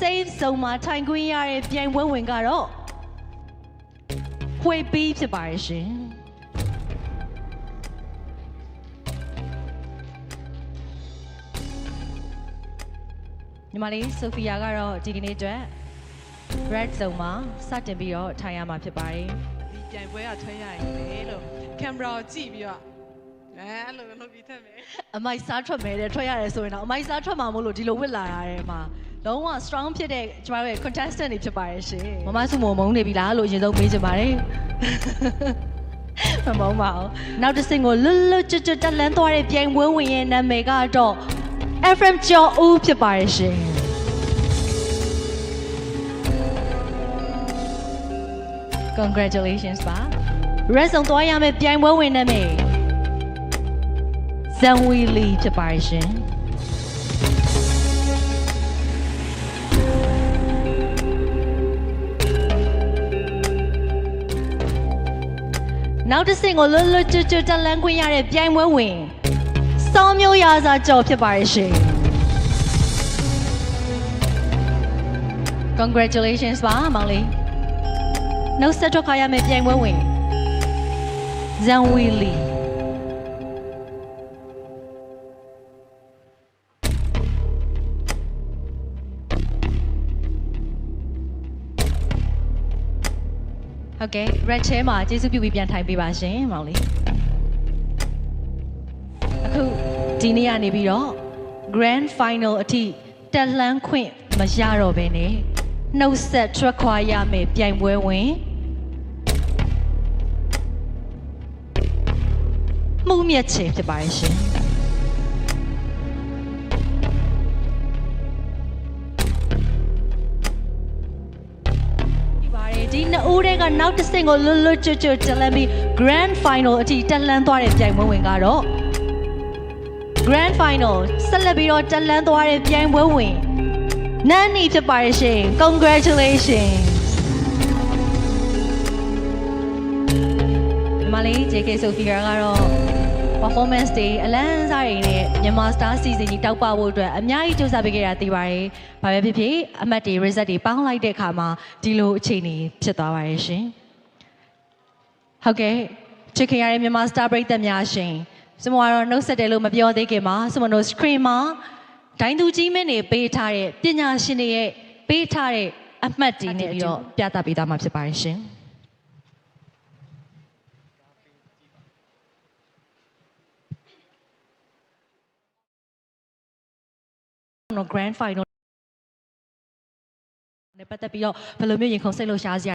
safe zone မှာထိုင်ခွင့်ရတဲ့ပြိုင်ပွဲဝင်ကတော့ဖွေပြီးဖြစ်ပါရဲ့ရှင်ညီမလေးဆိုဖီယာကတော့ဒီကနေ့အတွက် red zone မှာစတင်ပြီးတော့ထိုင်ရမှာဖြစ်ပါတယ်ဒီပြိုင်ပွဲကထွက်ရရင်လေလို့ကင်မရာကိုကြည့်ပြီးတော့အဲအဲ့လိုလုပ်ပြီးထက်မယ်အမိုက်စားထွက်မယ်တဲ့ထွက်ရတယ်ဆိုရင်တော့အမိုက်စားထွက်မှာမို့လို့ဒီလိုဝစ်လာရတဲ့မှာ လုံးဝ strong ဖြစ်တဲ့ကျမတို့ရဲ့ contestant တွေဖြစ်ပါရဲ့ရှင်မမဆုမုံမုံနေပြီလားလို့အရင်ဆုံးမေးချင်ပါတယ်မမုံပါဘူးနောက်တစ်စင်ကိုလွတ်လွတ်ကျွတ်ကျွတ်တက်လန်းသွားတဲ့ပြိုင်ပွဲဝင်ရဲ့နာမည်ကတော့ FM ကျော်ဦးဖြစ်ပါရဲ့ရှင် Congratulations ပါ Red Zone သွားရမယ့်ပြိုင်ပွဲဝင်နာမည်ဇန်ဝီလီဖြစ်ပါရဲ့ရှင် နောက်တစ်ဆင့်ကိုလွတ်လွတ်ကျွတ်ကျွတ်တက်လန်းခွင့်ရတဲ့ပြိုင်ပွဲဝင်စောင်းမျိုးရာစာကြော်ဖြစ်ပါရဲ့ရှင် Congratulations ပါမောင်လေးနှုတ်ဆက်ထွက်ခါရမယ့်ပြိုင်ပွဲဝင်ဇန်ဝီလီ ဟုတ်ကဲ့ red chair မှာကျေးဇူးပြုပြီးပြန်ထိုင်ပေးပါရှင်မောင်လေးအခုဒီနေ့ကနေပြီးတော့ grand final အထိတက်လှမ်းခွင့်မရတော့ဘဲနဲ့နှုတ်ဆက်ထွက်ခွာရမယ်ပြိုင်ပွဲဝင်မှုမြတ်ချေဖြစ်ပါရဲ့ရှင် ဒီပါတယ်ဒီနှစ်ဦးတွေကနောက်တစ်ဆင့်ကိုလွတ်လွတ်ကျွတ်ကျွတ်တက်လန်းပြီး grand final အထိတက်လှမ်းသွားတဲ့ပြိုင်ပွဲဝင်ကတော့ Grand Final ဆက်လက်ပြီးတော့တက်လန်းသွားတဲ့ပြိုင်ပွဲဝင်နန်းနီဖြစ်ပါရဲ့ရှင် Congratulations ဒီမလေး JK Sophia ကတော့ performance တွေအလန်းစားတွေနဲ့မြန်မာ Star Season ကြီးတောက်ပဖို့အတွက်အများကြီးစူးစမ်းပေးခဲ့တာသိပါတယ်။ဘာပဲဖြစ်ဖြစ်အမှတ်တွေ result တွေပေါင်းလိုက်တဲ့အခါမှာဒီလိုအခြေအနေဖြစ်သွားပါရဲ့ရှင်။ဟုတ်ကဲ့ချစ်ခင်ရတဲ့မြန်မာ Star ပရိသတ်များရှင်စမကတော့နှုတ်ဆက်တယ်လို့မပြောသေးခင်မှာစမတို့ screen မှာဒိုင်းသူကြီးမင်းတွေပေးထားတဲ့ပညာရှင်တွေရဲ့ပေးထားတဲ့အမှတ်တွေနဲ့ပြီးတော့ပြသပေးသားမှာဖြစ်ပါတယ်ရှင်။ grand final နဲ့ပတ်သက်ပြီးတော့ဘယ်လိုမျိုးရင်ခုန်စိတ်လို့ရှားစရာ